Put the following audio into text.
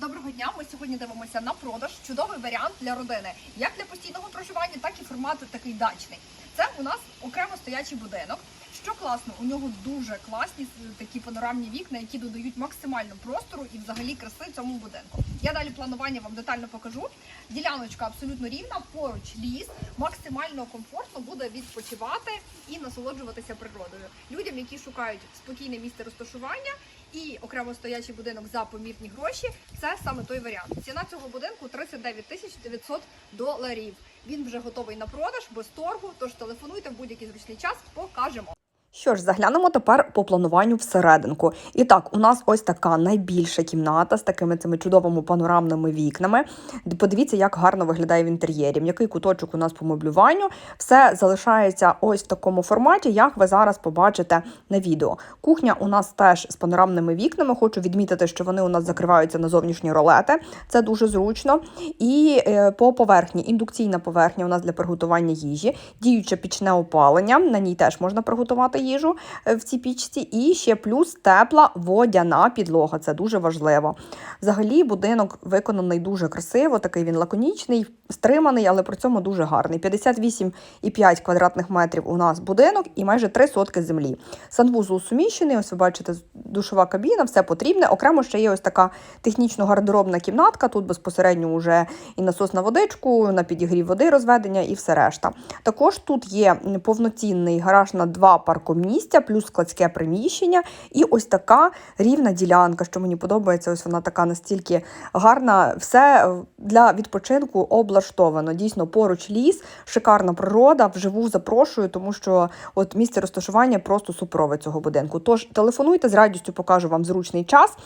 Доброго дня. Ми сьогодні дивимося на продаж. Чудовий варіант для родини, як для постійного проживання, так і формат такий дачний. Це у нас окремо стоячий будинок. Що класно, у нього дуже класні такі панорамні вікна, які додають максимально простору і взагалі краси цьому будинку. Я далі планування вам детально покажу. Діляночка абсолютно рівна, поруч ліс, максимально комфортно буде відпочивати і насолоджуватися природою. Людям, які шукають спокійне місце розташування і окремо стоячий будинок за помірні гроші, це саме той варіант. Ціна цього будинку 39 тисяч 900 доларів. Він вже готовий на продаж без торгу. Тож телефонуйте в будь-який зручний час, покажемо. Що ж, заглянемо тепер по плануванню всерединку. І так, у нас ось така найбільша кімната з такими цими чудовими панорамними вікнами. Подивіться, як гарно виглядає в інтер'єрі. М'який куточок у нас по меблюванню. Все залишається ось в такому форматі, як ви зараз побачите на відео. Кухня у нас теж з панорамними вікнами. Хочу відмітити, що вони у нас закриваються на зовнішні ролети. Це дуже зручно. І е, по поверхні індукційна поверхня у нас для приготування їжі, діюче пічне опалення. На ній теж можна приготувати їжу е, в цій пічці. І ще плюс тепла водяна підлога. Це дуже важливо. Взагалі, будинок виконаний дуже красиво, такий він лаконічний, стриманий, але при цьому дуже гарний. 58,5 квадратних метрів у нас будинок і майже 3 сотки землі. Санвузол суміщений. Ось ви бачите, душова кабіна, все потрібне. Окремо ще є ось така технічно-гардеробна кімнатка. Тут безпосередньо вже і насос на водичку, на підігрів води, розведення і все решта. Також тут є повноцінний гараж на два паркомістя, плюс складське приміщення, і ось така рівна ділянка, що мені подобається. Ось вона така настільки гарна. Все для відпочинку облаштовано. Дійсно, поруч ліс, шикарна природа. Вживу запрошую, тому що от місце розташування просто супрове цього будинку. Тож телефонуйте з радістю, покажу вам зручний час.